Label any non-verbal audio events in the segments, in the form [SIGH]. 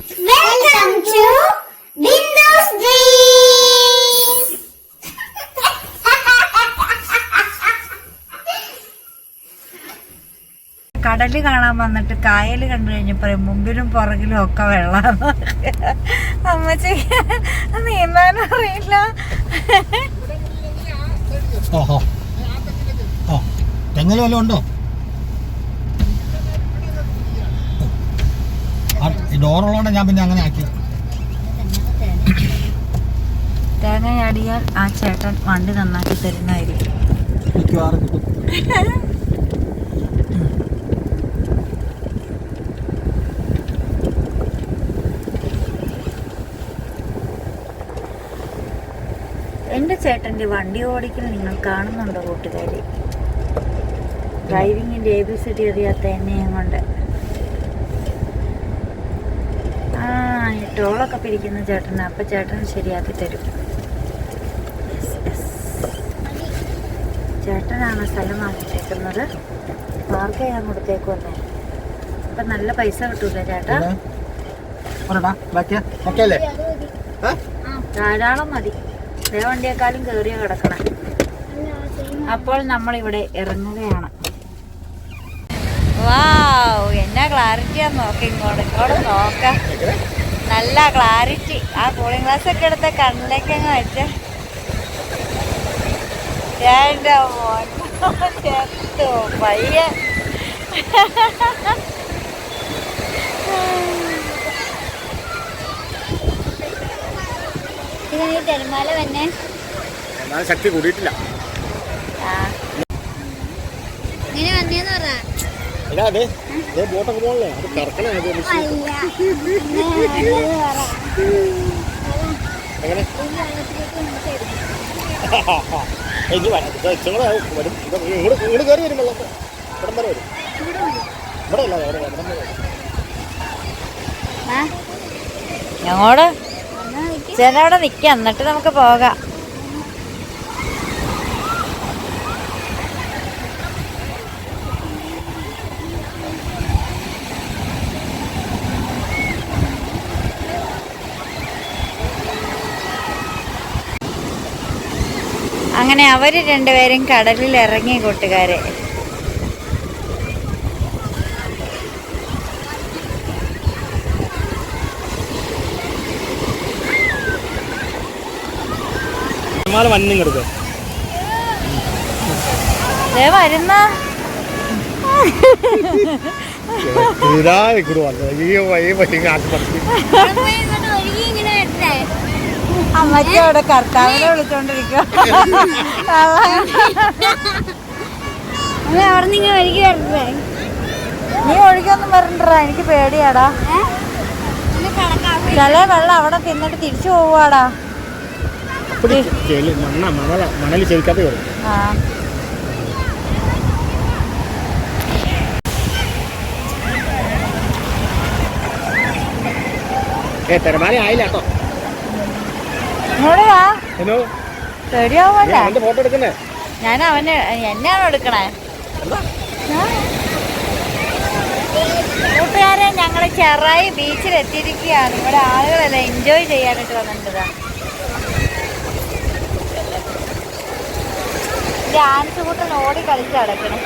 Welcome to Windows Dreams. കടൽ കാണാൻ വന്നിട്ട് കായൽ കണ്ടു കഴിഞ്ഞപ്പോ മുമ്പിലും പുറകിലും ഒക്കെ വെള്ളമാണ് അമ്മച്ചി നീന്താനും അറിയില്ല. ഓഹോ. ഓ. തെങ്ങൽ വല്ലതും ഉണ്ടോ ആ, ഈ ഡോറുള്ളതുകൊണ്ട് ഞാൻ പിന്നെ അങ്ങനെ ആക്കി. എന്റെ ചേട്ടന്റെ ആ ചേട്ടൻ വണ്ടി നന്നാക്കി തരുന്നതായിരിക്കും. മിക്കവാറും എന്റെ ചേട്ടന്റെ വണ്ടി ഓടിക്കൽ നിങ്ങൾ കാണുന്നുണ്ടോ കൂട്ടുകാരി? ഡ്രൈവിങ്ങിന്റെ എ ബി സി ഡി അറിയാത്ത എന്നെയും കൊണ്ട് ആ ഈ ടോളൊക്കെ പിരിക്കുന്ന ചേട്ടനാണ് അപ്പം ചേട്ടൻ ശരിയാക്കി തരും. ചേട്ടനാണ് സ്ഥലം വാങ്ങിച്ചേക്കുന്നത്. പാർക്ക് ചെയ്യാൻ കൊടുത്തേക്കുമല്ലേ അപ്പം നല്ല പൈസ കിട്ടൂല ചേട്ടാ? ബാക്കിയാ? ഓക്കെ അല്ലേ ഏ? ധാരാളം മതി. ഇതേ വണ്ടിയേക്കാളും കയറിയ കിടക്കണം. അപ്പോൾ നമ്മൾ ഇവിടെ ഇറങ്ങുകയാണ്. വാവ് എന്നാ ക്ലാരിറ്റിയാ നോക്കി ഇങ്ങോട്ട്. ഇങ്ങോട്ട് നോക്കാം. നല്ല ക്ലാരിറ്റി ആ കൂളിംഗ് ഗ്ലാസ് ഒക്കെ എടുത്ത കണ്ണിലേക്ക് അങ്ങ് വെച്ച് എന്റെ ചെത്തു പയ്യ. തിരുമാല തന്നെ ശക്തി കൂടിയിട്ടില്ല. ഇങ്ങനെ വന്നേന്ന് പറ. ഇല്ല അതെ ബോട്ടൊക്കെ പോകണല്ലേ അത് കറക്കണേ അത്. എങ്ങനെ? [LAUGHS] ഇനി വരാം. ഇച്ചങ്ങളെ വരും. ഇവിടെ ഇങ്ങോട്ട് ഇങ്ങോട്ട് കയറി വരും വെള്ളം ഇവിടം വരെ വരും. ഇവിടെ അല്ല അവിടെ ഇവിടം വരെ വരും. ഞങ്ങളോട് ചേട്ടനവിടെ നിൽക്കാം എന്നിട്ട് നമുക്ക് പോകാം. അങ്ങനെ അവർ രണ്ടുപേരും കടലിൽ ഇറങ്ങി കൂട്ടുകാരെ വരുന്ന. കൂടെ വന്നത്. ഈ വഴി വഴി കാട്ടി പറഞ്ഞു ഇങ്ങോട്ട് ഒഴുകി ഇങ്ങനെ വരട്ടെ അമ്മയ്ക്ക് അവിടെ കർത്താവിനെ അവിടെ ഒഴുകി വരട്ടെ നീ ഒഴുകൊന്നും വരണ്ടടാ എനിക്ക് പേടിയാടാ. ചില വെള്ളം അവിടെ തിന്നിട്ട് തിരിച്ചു പോവാടാ മണല ആ. ഏ തിരമാല ആയില്ല കേട്ടോ ഇങ്ങോട്ട് വാ എന്നോ പേടിയാവല്ലേ എന്റെ ഫോട്ടോ ഞാൻ അവന് എന്നെയാണോ എടുക്കണേ? കൂട്ടുകാരെ ഞങ്ങൾ ചെറായി ബീച്ചിൽ എത്തിയിരിക്കുകയാണ്. ഇവിടെ ആളുകളെല്ലാം എൻജോയ് ചെയ്യാനായിട്ട് വന്നിട്ടുണ്ട് ഡാൻസ് കൂട്ടൻ ഓടി കളിച്ച് അടക്കണം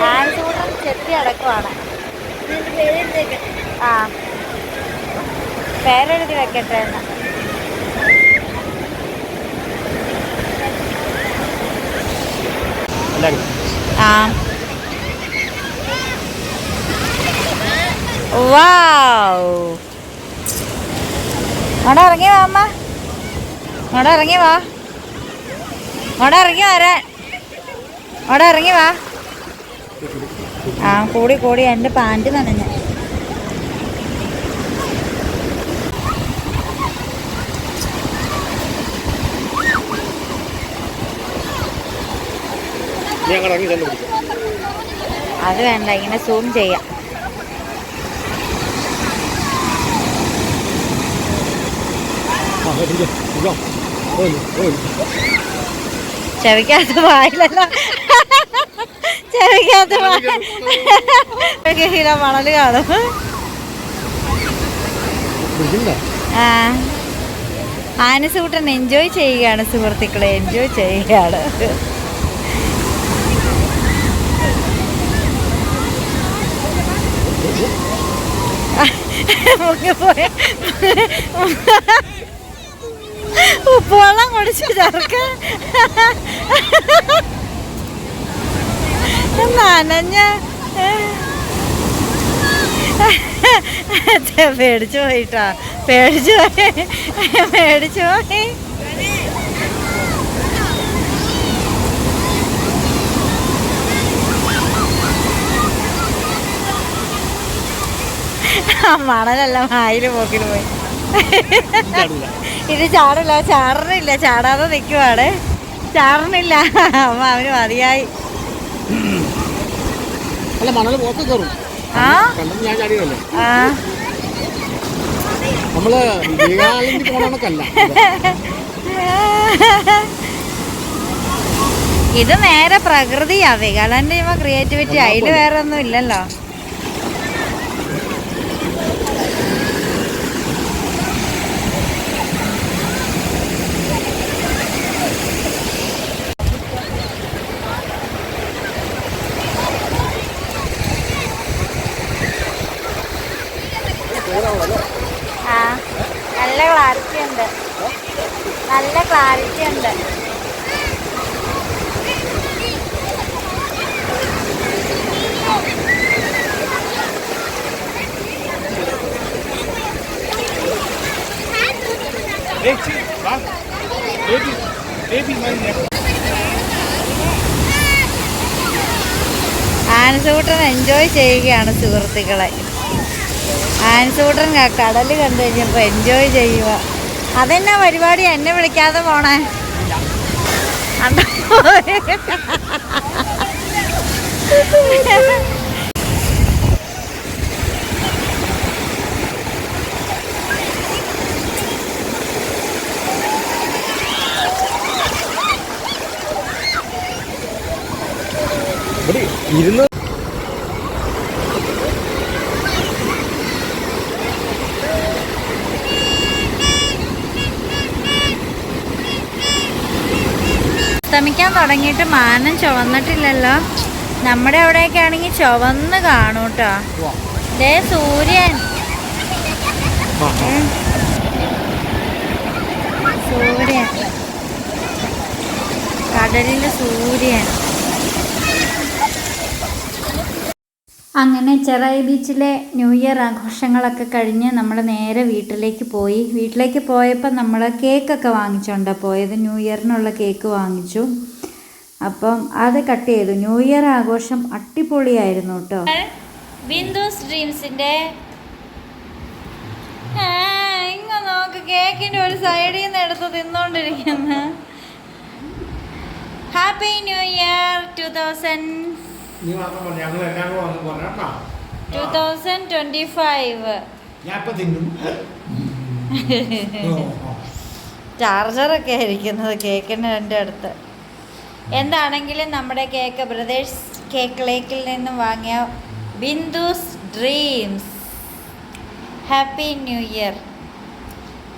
ഡാൻസ് കൂട്ടൻ ചെത്തി അടക്കുവാണ് ആ. പേരെഴുതി വെക്കട്ടെ എന്നാ. എല്ലാവരും Ah. വാവ്. അവിടെ ഇറങ്ങി വാ അമ്മ. അവിടെ ഇറങ്ങി വാ. അവിടെ ഇറങ്ങി വരാൻ. അവിടെ ഇറങ്ങി വാ. ആ കൂടി കൂടി. എന്റെ പാന്റ് നനഞ്ഞു. നീ അങ്ങോട്ട് ഇറങ്ങി ചെന്ന് പിടിക്കും. അത് വേണ്ട ഇങ്ങനെ സൂം ചെയ്യാം. ചെവിക്കകത്ത് വായിലല്ല ചെവിക്കകത്ത് വായില മണൽ കാണും. ആനസ് ആ. ആനസൂട്ടൻ എൻജോയ് ചെയ്യുകയാണ് സുഹൃത്തുക്കളെ എൻജോയ് ചെയ്യുകയാണ്. ഉപ്പുവെള്ളം കുടിച്ച് ചേർക്ക. നനഞ്ഞ. പേടിച്ചു പോയിട്ടാ പേടിച്ചു പോയി. പേടിച്ചു പോയി ആ മണലല്ല വായിൽ പോക്കിന് പോയി. ഇത് ചാടില്ല ചാടണില്ല ചാടാതെ നിൽക്കുവാണ് ചാടണില്ല അമ്മ അവന് മതിയായി. അല്ല മണൽ പോത്ത് കയറും. ആ? കണ്ടത് ഞാൻ ചാടിയതല്ലേ? ആ. നമ്മൾ വിവേകാനന്ദി പോണക്കല്ല ഇത് നേരെ പ്രകൃതിയാ. വികലന്റെ ക്രിയേറ്റിവിറ്റി അതിൽ വേറെ ഒന്നും ഇല്ലല്ലോ ആ നല്ല ക്ലാരിറ്റി ഉണ്ട് നല്ല ക്ലാരിറ്റി ഉണ്ട് ആൻസൂട്ടൻ എൻജോയ് ചെയ്യുകയാണ് സുഹൃത്തുക്കളെ. ആൻസൂട്ടൻ കടൽ കണ്ടു കഴിഞ്ഞപ്പോൾ എൻജോയ് ചെയ്യുക. അതെന്നാ പരിപാടി? എന്നെ വിളിക്കാതെ പോണേ. ഇരുന്ന് അസ്തമിക്കാൻ തുടങ്ങിയിട്ട് മാനം ചുവന്നിട്ടില്ലല്ലോ. നമ്മുടെ അവിടെയൊക്കെ ആണെങ്കിൽ ചുവന്ന് കാണും കേട്ടോ ദേ സൂര്യൻ. സൂര്യൻ. കടലിൽ സൂര്യൻ. അങ്ങനെ ചെറായി ബീച്ചിലെ ന്യൂ ഇയർ ആഘോഷങ്ങളൊക്കെ കഴിഞ്ഞ് നമ്മൾ നേരെ വീട്ടിലേക്ക് പോയി. വീട്ടിലേക്ക് പോയപ്പോൾ നമ്മൾ കേക്കൊക്കെ വാങ്ങിച്ചുകൊണ്ടാണ് പോയത്. ന്യൂ ഇയറിനുള്ള കേക്ക് വാങ്ങിച്ചു. അപ്പം അത് കട്ട് ചെയ്തു. ന്യൂ ഇയർ ആഘോഷം അടിപൊളിയായിരുന്നു കേട്ടോ. ബിന്ദുസ് ഡ്രീംസിന്റെ ഇങ്ങ നോക്ക്. കേക്കിന്റെ ഒരു സൈഡിൽ നിന്ന് എടുത്ത് തിന്നോണ്ടിരിക്കുന്നു. Happy new year two thousand നീ മാത്രം പറഞ്ഞു ഞങ്ങൾ എല്ലാം കൂടെ വന്ന് പറഞ്ഞാ ടു തൗസൻഡ് ട്വന്റി ഫൈവ് ഞാൻ ഇപ്പൊ തിന്നും. [LAUGHS] ചാർജറൊക്കെ ഇരിക്കുന്നത് കേക്കിന് എന്റെ അടുത്ത്. എന്താണെങ്കിലും നമ്മുടെ കേക്ക് ബ്രദേഴ്സ് കേക്ക് ലേക്കിൽ നിന്നും വാങ്ങിയ Bindu's dreams. Happy new year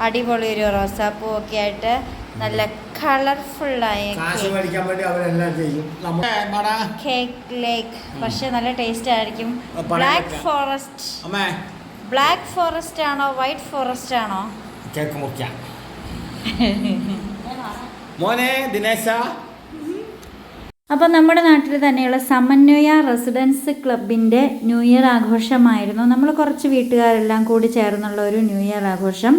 അടിപൊളി ഒരു റോസാപ്പൂ ഒക്കെ ആയിട്ട് നല്ല കളർഫുള്ളായ കാശ് മേടിക്കാൻ വേണ്ടി അവരെല്ലാം ചെയ്യും. നമ്മുടെ കേക്ക് ലേക്ക് പക്ഷെ നല്ല ടേസ്റ്റ് ആയിരിക്കും. ബ്ലാക്ക് ഫോറസ്റ്റ് അമ്മേ. ബ്ലാക്ക് ഫോറസ്റ്റ് ആണോ വൈറ്റ് ഫോറസ്റ്റ് ആണോ? കേക്ക് മുറിക്കാം. [LAUGHS] മോനെ ദിനേശ. അപ്പോൾ നമ്മുടെ നാട്ടിൽ തന്നെയുള്ള സമന്വയ റെസിഡൻസ് ക്ലബിന്റെ ന്യൂ ഇയർ ആഘോഷമായിരുന്നു. നമ്മൾ കുറച്ച് വീട്ടുകാരെല്ലാം കൂടി ചേർന്നുള്ള ഒരു ന്യൂ ഇയർ ആഘോഷം.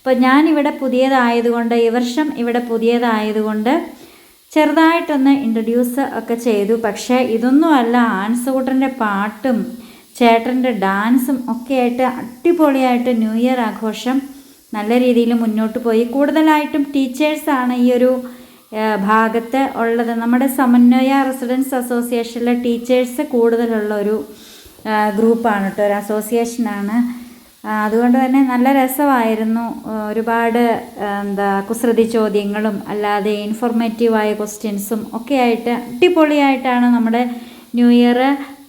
അപ്പോൾ ഞാനിവിടെ പുതിയതായതുകൊണ്ട് ഈ വർഷം ഇവിടെ പുതിയതായതുകൊണ്ട് ചെറുതായിട്ടൊന്ന് ഇൻട്രൊഡ്യൂസ് ഒക്കെ ചെയ്തു. പക്ഷേ ഇതൊന്നുമല്ല ആൻസൂട്ടന്റെ പാട്ടും ചേട്ടന്റെ ഡാൻസും ഒക്കെ ആയിട്ട് അടിപൊളിയായിട്ട് ന്യൂ ഇയർ ആഘോഷം നല്ല രീതിയിൽ മുന്നോട്ട് പോയി. കൂടുതലായിട്ടും ടീച്ചേഴ്സാണ് ഈ ഒരു ഭാഗത്ത് ഉള്ളത്. നമ്മുടെ സമന്വയ റെസിഡൻസ് അസോസിയേഷനിലെ ടീച്ചേഴ്സ് കൂടുതലുള്ള ഒരു ഗ്രൂപ്പാണ് കേട്ടോ. ഒരു അസോസിയേഷനാണ് അതുകൊണ്ട് തന്നെ നല്ല രസമായിരുന്നു. ഒരുപാട് എന്താ കുസൃതി ചോദ്യങ്ങളും അല്ലാതെ ഇൻഫോർമേറ്റീവായ ക്വസ്റ്റ്യൻസും ഒക്കെ ആയിട്ട് അടിപൊളിയായിട്ടാണ് നമ്മുടെ ന്യൂ ഇയർ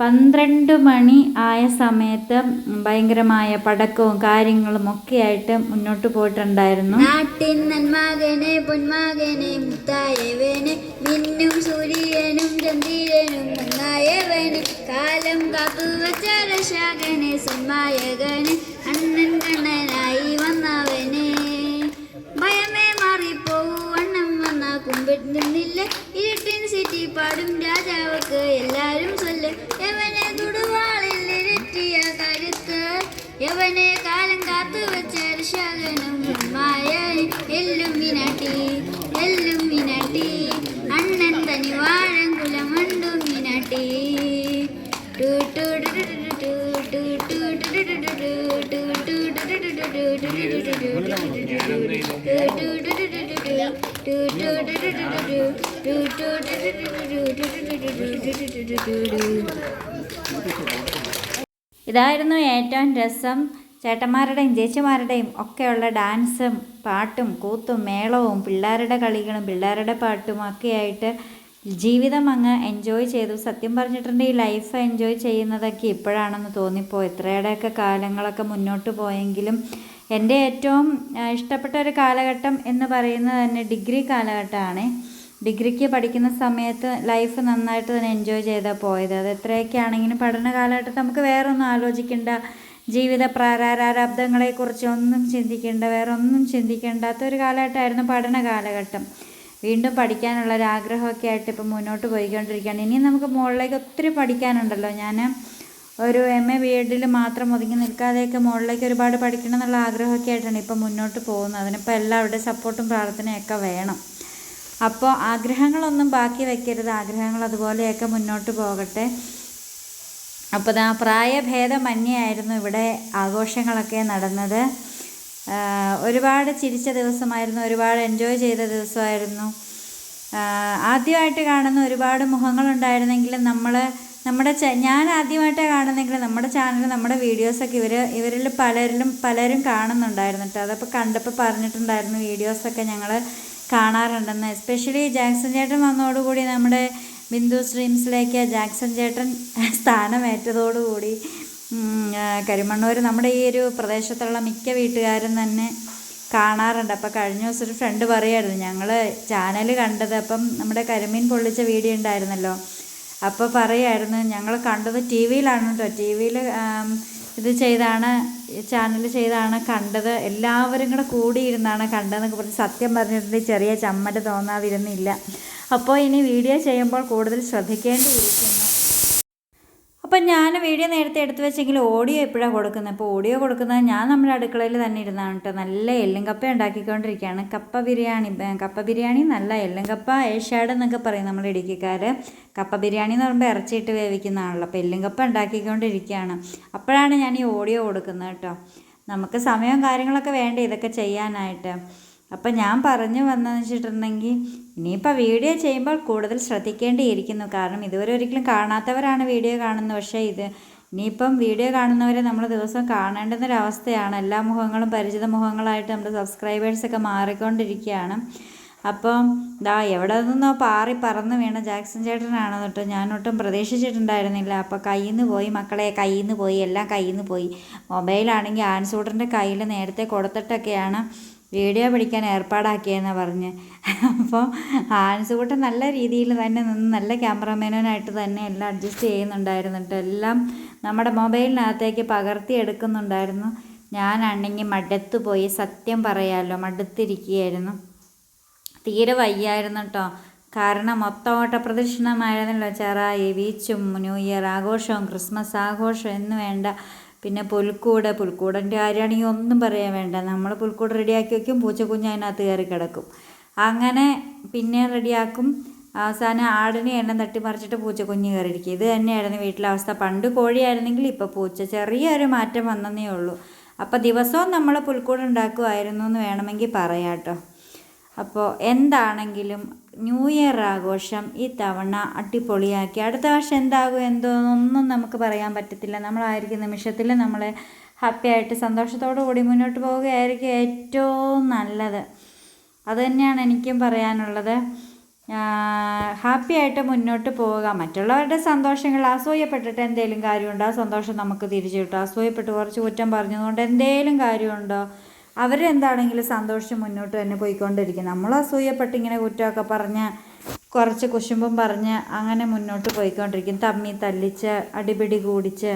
പന്ത്രണ്ട് മണി ആയ സമയത്ത് ഭയങ്കരമായ പടക്കവും കാര്യങ്ങളും ഒക്കെ ആയിട്ട് മുന്നോട്ട് പോയിട്ടുണ്ടായിരുന്നു. നാട്ടിൻ മിന്നും സൂര്യനും കാലം ഭയമേ ഇരുട്ടിൻ സിറ്റി പാടും രാജാവക്ക് ഇതായിരുന്നു ഏറ്റവും രസം. ചേട്ടന്മാരുടെയും ചേച്ചിമാരുടെയും ഒക്കെയുള്ള ഡാൻസും പാട്ടും കൂത്തും മേളവും പിള്ളേരുടെ കളികളും പിള്ളേരുടെ പാട്ടും ഒക്കെയായിട്ട് ജീവിതം അങ്ങ് എൻജോയ് ചെയ്തു. സത്യം പറഞ്ഞിട്ടുണ്ടെങ്കിൽ ലൈഫ് എൻജോയ് ചെയ്യുന്നതൊക്കെ ഇപ്പോഴാണെന്ന് തോന്നിപ്പോയി ഇത്രയുടെയൊക്കെ കാലങ്ങളൊക്കെ മുന്നോട്ട് പോയെങ്കിലും എന്റെ ഏറ്റവും ഇഷ്ടപ്പെട്ട ഒരു കാലഘട്ടം എന്ന് പറയുന്നത് തന്നെ ഡിഗ്രി കാലഘട്ടമാണ്. ഡിഗ്രിക്ക് പഠിക്കുന്ന സമയത്ത് ലൈഫ് നന്നായിട്ട് തന്നെ എൻജോയ് ചെയ്താൽ പോയത്. അത് എത്രയൊക്കെ ആണെങ്കിലും പഠന കാലഘട്ടത്തിൽ നമുക്ക് വേറെ ഒന്നും ആലോചിക്കേണ്ട. ജീവിത പ്രാരാരാബ്ദങ്ങളെക്കുറിച്ച് ഒന്നും ചിന്തിക്കേണ്ട വേറെ ഒന്നും ചിന്തിക്കേണ്ടാത്ത ഒരു കാലഘട്ടമായിരുന്നു പഠന കാലഘട്ടം. വീണ്ടും പഠിക്കാനുള്ള ഒരു ആഗ്രഹമൊക്കെ ആയിട്ട് ഇപ്പം മുന്നോട്ട് പോയിക്കൊണ്ടിരിക്കുകയാണ്. ഇനി നമുക്ക് മുകളിലേക്ക് ഒത്തിരി പഠിക്കാനുണ്ടല്ലോ. ഞാൻ ഒരു എം എ ബി എഡിൽ മാത്രം ഒതുങ്ങി നിൽക്കാതെയൊക്കെ മുകളിലേക്ക് ഒരുപാട് പഠിക്കണം എന്നുള്ള ആഗ്രഹമൊക്കെ ആയിട്ടാണ് ഇപ്പം മുന്നോട്ട് പോകുന്നത്. അതിനിപ്പോൾ എല്ലാവരുടെ സപ്പോർട്ടും പ്രാർത്ഥനയൊക്കെ വേണം. അപ്പോൾ ആഗ്രഹങ്ങളൊന്നും ബാക്കി വയ്ക്കരുത് ആഗ്രഹങ്ങൾ അതുപോലെയൊക്കെ മുന്നോട്ട് പോകട്ടെ. അപ്പോൾ ദാ പ്രായഭേദമന്യായിരുന്നു ഇവിടെ ആഘോഷങ്ങളൊക്കെ നടന്നത്. ആ, ഒരുപാട് ചിരിച്ച ദിവസമായിരുന്നു. ഒരുപാട് എൻജോയ് ചെയ്ത ദിവസമായിരുന്നു. ആദ്യമായിട്ട് കാണുന്ന ഒരുപാട് മുഖങ്ങളുണ്ടായിരുന്നെങ്കിലും നമ്മൾ നമ്മുടെ ഞാൻ ആദ്യമായിട്ടാണ് കാണുന്നെങ്കിലും നമ്മുടെ ചാനൽ നമ്മുടെ വീഡിയോസൊക്കെ ഇവർ ഇവരിൽ പലരിലും പലരും കാണുന്നുണ്ടായിരുന്നു കേട്ടോ. അതപ്പോൾ കണ്ടപ്പോൾ പറഞ്ഞിട്ടുണ്ടായിരുന്നു വീഡിയോസൊക്കെ ഞങ്ങൾ കാണാറുണ്ടെന്ന്. എസ്പെഷ്യലി ജാക്സൺ ചേട്ടൻ വന്നതോടുകൂടി നമ്മുടെ ബിന്ദു സ്ട്രീംസിലേക്ക് ജാക്സൺ ചേട്ടൻ സ്ഥാനമേറ്റതോടുകൂടി കരിമണ്ണൂർ നമ്മുടെ ഈ ഒരു പ്രദേശത്തുള്ള മിക്ക വീട്ടുകാരും തന്നെ കാണാറുണ്ട്. അപ്പോൾ കഴിഞ്ഞ ദിവസം ഒരു ഫ്രണ്ട് പറയായിരുന്നു ഞങ്ങൾ ചാനൽ കണ്ടത് അപ്പം നമ്മുടെ കരിമീൻ പൊള്ളിച്ച വീഡിയോ ഉണ്ടായിരുന്നല്ലോ. അപ്പോൾ പറയായിരുന്നു ഞങ്ങൾ കണ്ടത് ടി വിയിലാണ് കേട്ടോ ടി വിയിൽ ഇത് ചെയ്താണ് ചാനൽ ചെയ്താണ് കണ്ടത്. എല്ലാവരും കൂടെ കൂടിയിരുന്നാണ് കണ്ടതെന്നൊക്കെ പറഞ്ഞ് സത്യം പറഞ്ഞിട്ടുണ്ടെങ്കിൽ ചെറിയ ചമ്മറ്റ് തോന്നാതിരുന്നില്ല. അപ്പോൾ ഇനി വീഡിയോ ചെയ്യുമ്പോൾ കൂടുതൽ ശ്രദ്ധിക്കേണ്ടിയിരിക്കുന്നു. അപ്പം ഞാൻ വീഡിയോ നേരത്തെ എടുത്തു വെച്ചെങ്കിൽ ഓഡിയോ എപ്പോഴാണ് കൊടുക്കുന്നത്? അപ്പോൾ ഓഡിയോ കൊടുക്കുന്നത് ഞാൻ നമ്മുടെ അടുക്കളയിൽ തന്നെ ഇരുന്നാണ് കേട്ടോ നല്ല എല്ലും കപ്പ ഉണ്ടാക്കിക്കൊണ്ടിരിക്കുകയാണ്. കപ്പ ബിരിയാണി കപ്പ ബിരിയാണി നല്ല എല്ലും കപ്പ ഏഷ്യാഡ് എന്നൊക്കെ പറയും നമ്മൾ ഇടുക്കിക്കാർ കപ്പ ബിരിയാണി എന്ന് പറയുമ്പോൾ ഇറച്ചിയിട്ട് വേവിക്കുന്നതാണല്ലോ. അപ്പോൾ എല്ലും കപ്പ ഉണ്ടാക്കിക്കൊണ്ടിരിക്കുകയാണ്. അപ്പോഴാണ് ഞാൻ ഈ ഓഡിയോ കൊടുക്കുന്നത് കേട്ടോ നമുക്ക് സമയവും കാര്യങ്ങളൊക്കെ വേണ്ടേ ഇതൊക്കെ ചെയ്യാനായിട്ട്. അപ്പം ഞാൻ പറഞ്ഞു വന്നതെന്ന് വെച്ചിട്ടുണ്ടെങ്കിൽ ഇനിയിപ്പോൾ വീഡിയോ ചെയ്യുമ്പോൾ കൂടുതൽ ശ്രദ്ധിക്കേണ്ടിയിരിക്കുന്നു. കാരണം ഇതുവരെ ഒരിക്കലും കാണാത്തവരാണ് വീഡിയോ കാണുന്നത്. പക്ഷേ ഇത് ഇനിയിപ്പം വീഡിയോ കാണുന്നവരെ നമ്മൾ ദിവസം കാണേണ്ടുന്നൊരവസ്ഥയാണ്. എല്ലാ മുഖങ്ങളും പരിചിത മുഖങ്ങളായിട്ട് നമ്മുടെ സബ്സ്ക്രൈബേഴ്സൊക്കെ മാറിക്കൊണ്ടിരിക്കുകയാണ്. അപ്പം ദാ എവിടെ നിന്നോ പാറി പറന്ന് വീണ ജാക്സൺ ചേട്ടനാണ് തൊട്ട് ഞാൻ ഒട്ടും പ്രതീക്ഷിച്ചിട്ടുണ്ടായിരുന്നില്ല. അപ്പോൾ കയ്യിൽ നിന്ന് പോയി മക്കളെ കയ്യിൽ നിന്ന് പോയി എല്ലാം കയ്യിൽ നിന്ന് പോയി. മൊബൈലാണെങ്കിൽ ആൻസൂട്ടറിന്റെ കയ്യിൽ നേരത്തെ കൊടുത്തിട്ടൊക്കെയാണ് വീഡിയോ പിടിക്കാൻ ഏർപ്പാടാക്കിയെന്ന് പറഞ്ഞ്. അപ്പോൾ ആൻസുകൂട്ടൻ നല്ല രീതിയിൽ തന്നെ നിന്ന് നല്ല ക്യാമറമാനായിട്ട് തന്നെ എല്ലാം അഡ്ജസ്റ്റ് ചെയ്യുന്നുണ്ടായിരുന്നു കേട്ടോ എല്ലാം നമ്മുടെ മൊബൈലിനകത്തേക്ക് പകർത്തി എടുക്കുന്നുണ്ടായിരുന്നു. ഞാനാണെങ്കിൽ മടുത്തു പോയി. സത്യം പറയാമല്ലോ മടുത്തിരിക്കുകയായിരുന്നു. തീരെ വയ്യായിരുന്നു കേട്ടോ കാരണം മൊത്തം പ്രദക്ഷിണമായിരുന്നല്ലോ ചെറായി ബീച്ചും ന്യൂ ഇയർ ആഘോഷവും ക്രിസ്മസ് ആഘോഷം എന്ന് വേണ്ട പിന്നെ പുൽക്കൂട് പുൽക്കൂടിന്റെ കാര്യമാണെങ്കിൽ ഒന്നും പറയാൻ വേണ്ട. നമ്മൾ പുൽക്കൂട് റെഡിയാക്കി വയ്ക്കും പൂച്ചക്കുഞ്ഞ് അതിനകത്ത് കയറി കിടക്കും. അങ്ങനെ പിന്നെ റെഡിയാക്കും. അവസാനം ആടിനെ എണ്ണം തട്ടിമറിച്ചിട്ട് പൂച്ചക്കുഞ്ഞ് കയറിയിരിക്കും. ഇത് തന്നെയായിരുന്നു വീട്ടിലെ അവസ്ഥ. പണ്ട് കോഴിയായിരുന്നെങ്കിൽ ഇപ്പോൾ പൂച്ച ചെറിയൊരു മാറ്റം വന്നതേ ഉള്ളൂ. അപ്പോൾ ദിവസവും നമ്മൾ പുൽക്കൂട് ഉണ്ടാക്കുമായിരുന്നു എന്ന് വേണമെങ്കിൽ പറയാം കേട്ടോ. അപ്പോൾ എന്താണെങ്കിലും ന്യൂ ഇയർ ആഘോഷം ഈ തവണ അടിപൊളിയാക്കി. അടുത്ത വർഷം എന്താകും എന്തോന്നൊന്നും നമുക്ക് പറയാൻ പറ്റത്തില്ല. നമ്മളായിരിക്കും നിമിഷത്തിൽ നമ്മൾ ഹാപ്പി ആയിട്ട് സന്തോഷത്തോടു കൂടി മുന്നോട്ട് പോവുകയായിരിക്കും ഏറ്റവും നല്ലത്. അതുതന്നെയാണ് എനിക്കും പറയാനുള്ളത്. ഹാപ്പി ആയിട്ട് മുന്നോട്ട് പോവുക. മറ്റുള്ളവരുടെ സന്തോഷങ്ങൾ അസൂയപ്പെട്ടിട്ട് എന്തെങ്കിലും കാര്യമുണ്ടോ? ആ സന്തോഷം നമുക്ക് തിരിച്ചു കിട്ടും. അസൂയപ്പെട്ട് കുറച്ച് കുറ്റം പറഞ്ഞതുകൊണ്ട് എന്തെങ്കിലും കാര്യമുണ്ടോ? അവരെന്താണെങ്കിലും സന്തോഷം മുന്നോട്ട് തന്നെ പോയിക്കൊണ്ടിരിക്കും. നമ്മൾ അസൂയപ്പെട്ട് ഇങ്ങനെ കുറ്റമൊക്കെ പറഞ്ഞ് കുറച്ച് കുശുമ്പും പറഞ്ഞ് അങ്ങനെ മുന്നോട്ട് പോയിക്കൊണ്ടിരിക്കും. തമ്മി തല്ലിച്ച് അടിപിടി കൂടിച്ച്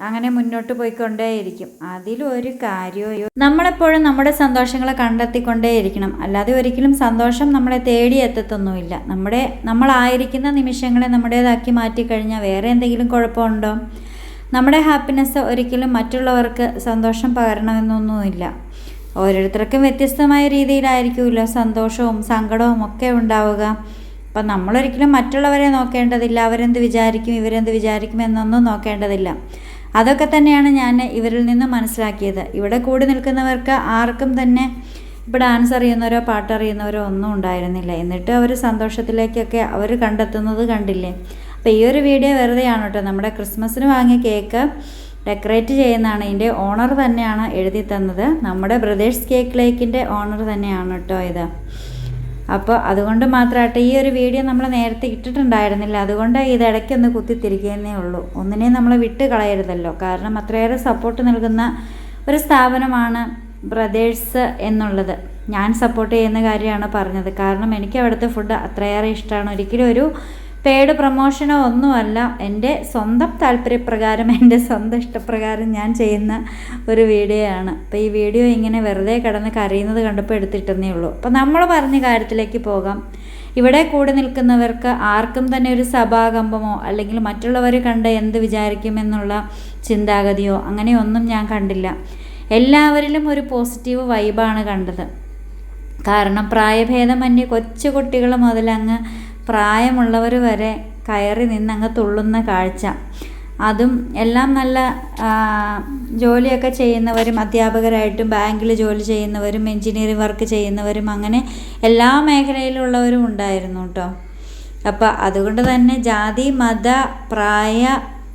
അങ്ങനെ മുന്നോട്ട് പോയിക്കൊണ്ടേയിരിക്കും. അതിലൊരു കാര്യമോ നമ്മളെപ്പോഴും നമ്മുടെ സന്തോഷങ്ങളെ കണ്ടെത്തിക്കൊണ്ടേയിരിക്കണം. അല്ലാതെ ഒരിക്കലും സന്തോഷം നമ്മളെ തേടി എത്തത്തൊന്നുമില്ല. നമ്മുടെ നമ്മളായിരിക്കുന്ന നിമിഷങ്ങളെ നമ്മുടേതാക്കി മാറ്റിക്കഴിഞ്ഞാൽ വേറെ എന്തെങ്കിലും കുഴപ്പമുണ്ടോ? നമ്മുടെ ഹാപ്പിനെസ് ഒരിക്കലും മറ്റുള്ളവർക്ക് സന്തോഷം പകരണമെന്നൊന്നുമില്ല. ഓരോരുത്തർക്കും വ്യത്യസ്തമായ രീതിയിലായിരിക്കുമല്ലോ സന്തോഷവും സങ്കടവും ഒക്കെ ഉണ്ടാവുക. അപ്പം നമ്മളൊരിക്കലും മറ്റുള്ളവരെ നോക്കേണ്ടതില്ല. അവരെന്ത് വിചാരിക്കും ഇവരെന്ത് വിചാരിക്കും എന്നൊന്നും നോക്കേണ്ടതില്ല. അതൊക്കെ തന്നെയാണ് ഞാൻ ഇവരിൽ നിന്ന് മനസ്സിലാക്കിയത്. ഇവിടെ കൂടി നിൽക്കുന്നവർക്ക് ആർക്കും തന്നെ ഇപ്പോൾ ഡാൻസ് അറിയുന്നവരോ പാട്ടറിയുന്നവരോ ഒന്നും ഉണ്ടായിരുന്നില്ല. എന്നിട്ട് അവർ സന്തോഷത്തിലേക്കൊക്കെ അവർ കണ്ടെത്തുന്നത് കണ്ടില്ലേ? അപ്പോൾ ഈ ഒരു വീഡിയോ വെറുതെയാണ് കേട്ടോ. നമ്മുടെ ക്രിസ്മസിന് വാങ്ങിയ കേക്ക് ഡെക്കറേറ്റ് ചെയ്യുന്നതാണ്. ഇതിന്റെ ഓണർ തന്നെയാണ് എഴുതി തന്നത്. നമ്മുടെ ബ്രദേഴ്സ് കേക്ക് ലേക്കിന്റെ ഓണർ തന്നെയാണ് കേട്ടോ ഇത്. അപ്പോൾ അതുകൊണ്ട് മാത്രമായിട്ട് ഈ ഒരു വീഡിയോ നമ്മൾ നേരത്തെ ഇട്ടിട്ടുണ്ടായിരുന്നില്ല. അതുകൊണ്ട് ഇത് ഇടയ്ക്കൊന്ന് കുത്തിത്തിരിക്കുന്നേ ഉള്ളൂ. ഒന്നിനെയും നമ്മൾ വിട്ട് കളയരുതല്ലോ. കാരണം അത്രയേറെ സപ്പോർട്ട് നൽകുന്ന ഒരു സ്ഥാപനമാണ് ബ്രദേഴ്സ് എന്നുള്ളത്. ഞാൻ സപ്പോർട്ട് ചെയ്യുന്ന കാര്യമാണ് പറഞ്ഞത്. കാരണം എനിക്ക് അവിടുത്തെ ഫുഡ് അത്രയേറെ ഇഷ്ടമാണ് ഒരിക്കലും ഒരു പെയ്ഡ് പ്രമോഷനോ ഒന്നുമല്ല എന്റെ സ്വന്തം താല്പര്യപ്രകാരം എന്റെ സ്വന്തം ഇഷ്ടപ്രകാരം ഞാൻ ചെയ്യുന്ന ഒരു വീഡിയോ ആണ് അപ്പോൾ ഈ വീഡിയോ ഇങ്ങനെ വെറുതെ കിടന്ന് കരയുന്നത് കണ്ടപ്പോൾ എടുത്തിട്ടെന്നേ ഉള്ളൂ. അപ്പോൾ നമ്മൾ പറഞ്ഞ കാര്യത്തിലേക്ക് പോകാം. ഇവിടെ കൂടെ നിൽക്കുന്നവർക്ക് ആർക്കും തന്നെ ഒരു സഭാകമ്പമോ അല്ലെങ്കിൽ മറ്റുള്ളവർ കണ്ട് എന്ത് വിചാരിക്കുമെന്നുള്ള ചിന്താഗതിയോ അങ്ങനെയൊന്നും ഞാൻ കണ്ടില്ല. എല്ലാവരിലും ഒരു പോസിറ്റീവ് വൈബാണ് കണ്ടത്. കാരണം പ്രായഭേദമന്യേ കൊച്ചു കുട്ടികൾ മുതലങ്ങ് പ്രായമുള്ളവർ വരെ കയറി നിന്നങ്ങ് തുള്ളുന്ന കാഴ്ച. അതും എല്ലാം നല്ല ജോലിയൊക്കെ ചെയ്യുന്നവരും അധ്യാപകരായിട്ടും ബാങ്കിൽ ജോലി ചെയ്യുന്നവരും എൻജിനീയറിംഗ് വർക്ക് ചെയ്യുന്നവരും അങ്ങനെ എല്ലാ മേഖലയിലുള്ളവരും ഉണ്ടായിരുന്നു കേട്ടോ അപ്പോൾ അതുകൊണ്ട് തന്നെ ജാതി മത പ്രായ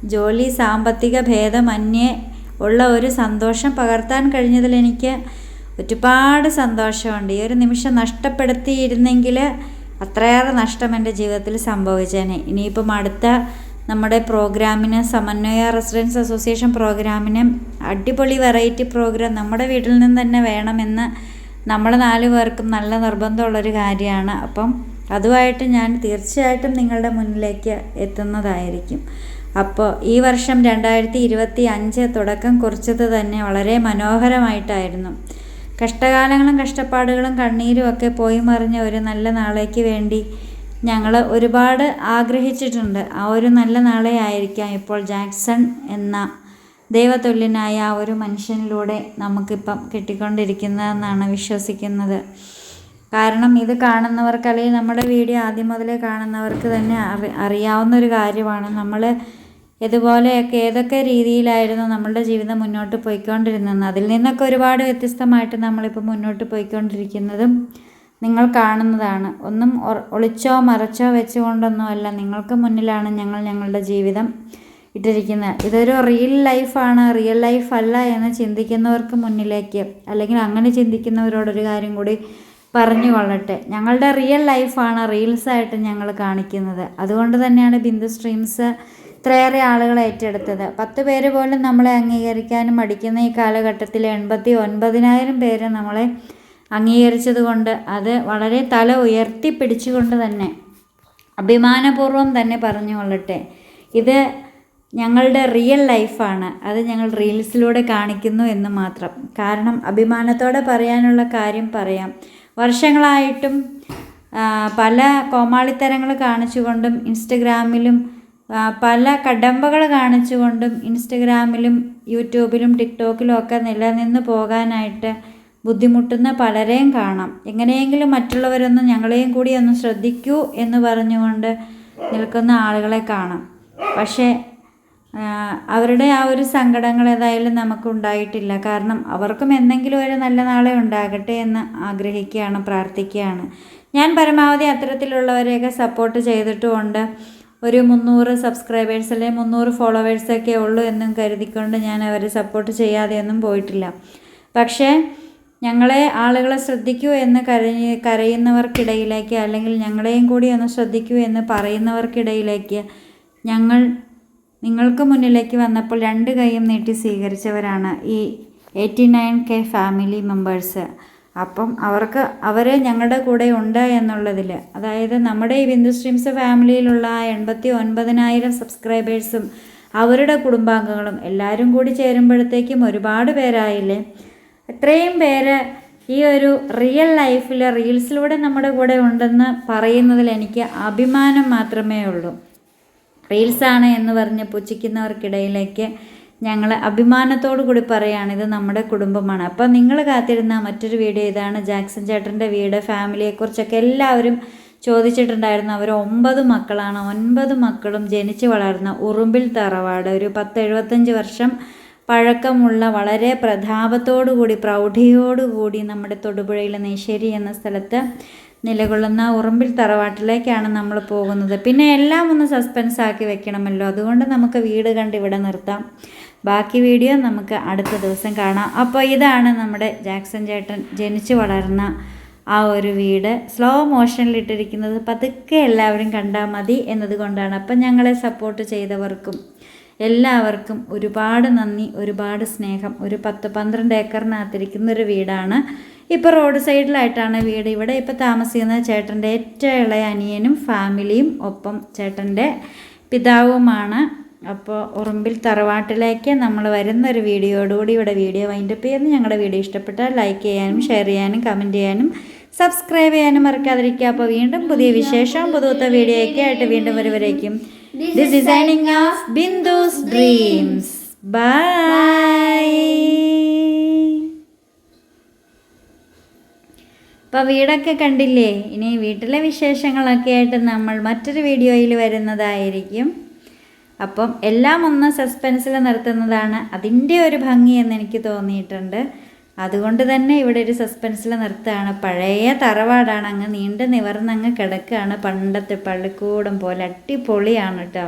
ജോലി സാമ്പത്തിക ഭേദമന്യേ ഉള്ള ഒരു സന്തോഷം പകർത്താൻ കഴിഞ്ഞതിൽ എനിക്ക് ഒരുപാട് സന്തോഷമുണ്ട്. ഈ ഒരു നിമിഷം നഷ്ടപ്പെടുത്തിയിരുന്നെങ്കിൽ അത്രയേറെ നഷ്ടം എന്റെ ജീവിതത്തിൽ സംഭവിച്ചേനെ. ഇനിയിപ്പം അടുത്ത നമ്മുടെ പ്രോഗ്രാമിന് സമന്വയ റെസിഡൻസ് അസോസിയേഷൻ പ്രോഗ്രാമിന് അടിപൊളി വെറൈറ്റി പ്രോഗ്രാം നമ്മുടെ വീട്ടിൽ നിന്ന് തന്നെ വേണമെന്ന് നമ്മൾ നാല് പേർക്കും നല്ല നിർബന്ധമുള്ളൊരു കാര്യമാണ്. അപ്പം അതുമായിട്ട് ഞാൻ തീർച്ചയായിട്ടും നിങ്ങളുടെ മുന്നിലേക്ക് എത്തുന്നതായിരിക്കും. അപ്പോൾ ഈ വർഷം രണ്ടായിരത്തി ഇരുപത്തി അഞ്ച് തുടക്കം കുറിച്ചത് തന്നെ വളരെ മനോഹരമായിട്ടായിരുന്നു. കഷ്ടകാലങ്ങളും കഷ്ടപ്പാടുകളും കണ്ണീരും ഒക്കെ പോയി മറിഞ്ഞ ഒരു നല്ല നാളേക്ക് വേണ്ടി ഞങ്ങൾ ഒരുപാട് ആഗ്രഹിച്ചിട്ടുണ്ട്. ആ ഒരു നല്ല നാളെ ആയിരിക്കാം ഇപ്പോൾ ജാക്സൺ എന്ന ദൈവതുല്യനായ ആ ഒരു മനുഷ്യനിലൂടെ നമുക്കിപ്പം കിട്ടിക്കൊണ്ടിരിക്കുന്നതെന്നാണ് വിശ്വസിക്കുന്നത്. കാരണം ഇത് കാണുന്നവർക്ക് അല്ലെങ്കിൽ നമ്മുടെ വീഡിയോ ആദ്യം മുതലേ കാണുന്നവർക്ക് തന്നെ അറി അറിയാവുന്ന ഒരു കാര്യമാണ്. നമ്മൾ ഇതുപോലെയൊക്കെ ഏതൊക്കെ രീതിയിലായിരുന്നു നമ്മളുടെ ജീവിതം മുന്നോട്ട് പോയിക്കൊണ്ടിരുന്നത്? അതിൽ നിന്നൊക്കെ ഒരുപാട് വ്യത്യസ്തമായിട്ട് നമ്മളിപ്പോൾ മുന്നോട്ട് പോയിക്കൊണ്ടിരിക്കുന്നതും നിങ്ങൾ കാണുന്നതാണ്. ഒന്നും ഒളിച്ചോ മറച്ചോ വെച്ചുകൊണ്ടൊന്നുമല്ല നിങ്ങൾക്ക് മുന്നിലാണ് ഞങ്ങൾ ഞങ്ങളുടെ ജീവിതം ഇട്ടിരിക്കുന്നത്. ഇതൊരു റിയൽ ലൈഫാണ് റിയൽ ലൈഫ് അല്ല എന്ന് ചിന്തിക്കുന്നവർക്ക് മുന്നിലേക്ക് അല്ലെങ്കിൽ അങ്ങനെ ചിന്തിക്കുന്നവരോടൊരു കാര്യം കൂടി പറഞ്ഞു കൊള്ളട്ടെ ഞങ്ങളുടെ റിയൽ ലൈഫാണ് റീൽസായിട്ട് ഞങ്ങൾ കാണിക്കുന്നത്. അതുകൊണ്ട് തന്നെയാണ് ബിന്ദു സ്ട്രീംസ് ഇത്രയേറെ ആളുകൾ ഏറ്റെടുത്തത്. പത്ത് പേര് പോലും നമ്മളെ അംഗീകരിക്കാനും മടിക്കുന്ന ഈ കാലഘട്ടത്തിൽ എൺപത്തി ഒൻപതിനായിരം പേര് നമ്മളെ അംഗീകരിച്ചത് കൊണ്ട് അത് വളരെ തല ഉയർത്തി പിടിച്ചുകൊണ്ട് തന്നെ അഭിമാനപൂർവം തന്നെ പറഞ്ഞുകൊള്ളട്ടെ ഇത് ഞങ്ങളുടെ റിയൽ ലൈഫാണ്. അത് ഞങ്ങൾ റീൽസിലൂടെ കാണിക്കുന്നു എന്ന് മാത്രം. കാരണം അഭിമാനത്തോടെ പറയാനുള്ള കാര്യം പറയാം. വർഷങ്ങളായിട്ടും പല കോമാളിത്തരങ്ങൾ കാണിച്ചുകൊണ്ടും ഇൻസ്റ്റഗ്രാമിലും പല കടമ്പകൾ കാണിച്ചുകൊണ്ടും ഇൻസ്റ്റഗ്രാമിലും യൂട്യൂബിലും ടിക്ടോക്കിലും ഒക്കെ നിലനിന്ന് പോകാനായിട്ട് ബുദ്ധിമുട്ടുന്ന പലരെയും കാണാം. എങ്ങനെയെങ്കിലും മറ്റുള്ളവരൊന്ന് ഞങ്ങളെയും കൂടി ഒന്ന് ശ്രദ്ധിക്കൂ എന്ന് പറഞ്ഞുകൊണ്ട് നിൽക്കുന്ന ആളുകളെ കാണാം. പക്ഷേ അവരുടെ ആ ഒരു സങ്കടങ്ങൾ ഏതായാലും നമുക്ക് ഉണ്ടായിട്ടില്ല. കാരണം അവർക്കും എന്തെങ്കിലും ഒരു നല്ല നാളെ ഉണ്ടാകട്ടെ എന്ന് ആഗ്രഹിക്കുകയാണ് പ്രാർത്ഥിക്കുകയാണ്. ഞാൻ പരമാവധി അത്തരത്തിലുള്ളവരെയൊക്കെ സപ്പോർട്ട് ചെയ്തിട്ടുമുണ്ട്. ഒരു മുന്നൂറ് സബ്സ്ക്രൈബേഴ്സ് അല്ലെങ്കിൽ മുന്നൂറ് ഫോളോവേഴ്സൊക്കെ ഉള്ളൂ എന്നും കരുതിക്കൊണ്ട് ഞാൻ അവരെ സപ്പോർട്ട് ചെയ്യാതെയൊന്നും പോയിട്ടില്ല. പക്ഷേ ഞങ്ങളെ ആളുകളെ ശ്രദ്ധിക്കൂ എന്ന് കരഞ്ഞ് കരയുന്നവർക്കിടയിലേക്ക് അല്ലെങ്കിൽ ഞങ്ങളെയും കൂടി ഒന്ന് ശ്രദ്ധിക്കൂ എന്ന് പറയുന്നവർക്കിടയിലേക്ക് ഞങ്ങൾ നിങ്ങൾക്ക് മുന്നിലേക്ക് വന്നപ്പോൾ രണ്ട് കൈയും നീട്ടി സ്വീകരിച്ചവരാണ് ഈ eighty nine K family members അപ്പം അവർക്ക് അവരെ ഞങ്ങളുടെ കൂടെ ഉണ്ട് എന്നുള്ളതിൽ അതായത് നമ്മുടെ ഈ ബിന്ദു സ്ട്രീംസ് ഫാമിലിയിലുള്ള ആ എൺപത്തി ഒൻപതിനായിരം സബ്സ്ക്രൈബേഴ്സും അവരുടെ കുടുംബാംഗങ്ങളും എല്ലാവരും കൂടി ചേരുമ്പോഴത്തേക്കും ഒരുപാട് പേരായില്ലേ? ഇത്രയും പേര് ഈ ഒരു റിയൽ ലൈഫിൽ റീൽസിലൂടെ നമ്മുടെ കൂടെ ഉണ്ടെന്ന് പറയുന്നതിൽ എനിക്ക് അഭിമാനം മാത്രമേ ഉള്ളൂ. റീൽസാണ് എന്ന് പറഞ്ഞ് പുച്ഛിക്കുന്നവർക്കിടയിലേക്ക് ഞങ്ങൾ അഭിമാനത്തോടു കൂടി പറയുകയാണ് ഇത് നമ്മുടെ കുടുംബമാണ്. അപ്പോൾ നിങ്ങൾ കാത്തിരുന്ന മറ്റൊരു വീഡിയോ ഇതാണ്. ജാക്സൺ ചേട്ടന്റെ വീട് ഫാമിലിയെക്കുറിച്ചൊക്കെ എല്ലാവരും ചോദിച്ചിട്ടുണ്ടായിരുന്നു. അവർ ഒമ്പത് മക്കളാണ്. ഒൻപത് മക്കളും ജനിച്ചു വളർന്ന ഉറുമ്പിൽ തറവാട്. ഒരു പത്ത് എഴുപത്തഞ്ച് വർഷം പഴക്കമുള്ള വളരെ പ്രതാപത്തോടുകൂടി പ്രൗഢിയോടുകൂടി നമ്മുടെ തൊടുപുഴയിലെ നെയ്ശ്ശേരി എന്ന സ്ഥലത്ത് നിലകൊള്ളുന്ന ഉറുമ്പിൽ തറവാട്ടിലേക്കാണ് നമ്മൾ പോകുന്നത്. പിന്നെ എല്ലാം ഒന്ന് സസ്പെൻസ് ആക്കി വെക്കണമല്ലോ. അതുകൊണ്ട് നമുക്ക് വീട് കണ്ട് ഇവിടെ നിർത്താം. ബാക്കി വീഡിയോ നമുക്ക് അടുത്ത ദിവസം കാണാം. അപ്പോൾ ഇതാണ് നമ്മുടെ ജാക്സൺ ചേട്ടൻ ജനിച്ചു വളർന്ന ആ ഒരു വീട്. സ്ലോ മോഷനിലിട്ടിരിക്കുന്നത് പതുക്കെ എല്ലാവരും കണ്ടാൽ മതി എന്നതുകൊണ്ടാണ്. അപ്പം ഞങ്ങളെ സപ്പോർട്ട് ചെയ്തവർക്കും എല്ലാവർക്കും ഒരുപാട് നന്ദി ഒരുപാട് സ്നേഹം. ഒരു പത്ത് പന്ത്രണ്ട് ഏക്കറിനകത്തിരിക്കുന്ന ഒരു വീടാണ്. ഇപ്പോൾ റോഡ് സൈഡിലായിട്ടാണ് വീട്. ഇവിടെ ഇപ്പോൾ താമസിക്കുന്ന ചേട്ടന്റെ ഏറ്റവും ഇളയ അനിയനും ഫാമിലിയും ഒപ്പം ചേട്ടന്റെ പിതാവുമാണ്. അപ്പോൾ ഉറുമ്പിൽ തറവാട്ടിലേക്ക് നമ്മൾ വരുന്നൊരു വീഡിയോയോടുകൂടി ഇവിടെ വീഡിയോ വൈൻഡപ്പ് ചെയ്യുന്നു. ഞങ്ങളുടെ വീഡിയോ ഇഷ്ടപ്പെട്ടാൽ ലൈക്ക് ചെയ്യാനും ഷെയർ ചെയ്യാനും കമന്റ് ചെയ്യാനും സബ്സ്ക്രൈബ് ചെയ്യാനും മറക്കാതിരിക്കുക. അപ്പോൾ വീണ്ടും പുതിയ വിശേഷം പുതുത്ത വീഡിയോ ഒക്കെ ആയിട്ട് വീണ്ടും വരുവരേക്കും this designing of Bindu's dreams bye അപ്പോൾ വീടൊക്കെ കണ്ടില്ലേ? ഇനി വീട്ടിലെ വിശേഷങ്ങളൊക്കെ ആയിട്ട് നമ്മൾ മറ്റൊരു വീഡിയോയിൽ വരുന്നതായിരിക്കും. അപ്പം എല്ലാം ഒന്ന് സസ്പെൻസിൽ നിർത്തുന്നതാണ്. അതിന്റെ ഒരു ഭംഗി എന്ന് എനിക്ക് തോന്നിയിട്ടുണ്ട്. അതുകൊണ്ട് തന്നെ ഇവിടെ ഒരു സസ്പെൻസിൽ നിർത്തുകയാണ്. പഴയ തറവാടാണ്. അങ്ങ് നീണ്ട് നിവർന്നങ്ങ് കിടക്കുകയാണ്. പണ്ടത്തെ പള്ളിക്കൂടം പോലെ അടിപൊളിയാണ് കേട്ടോ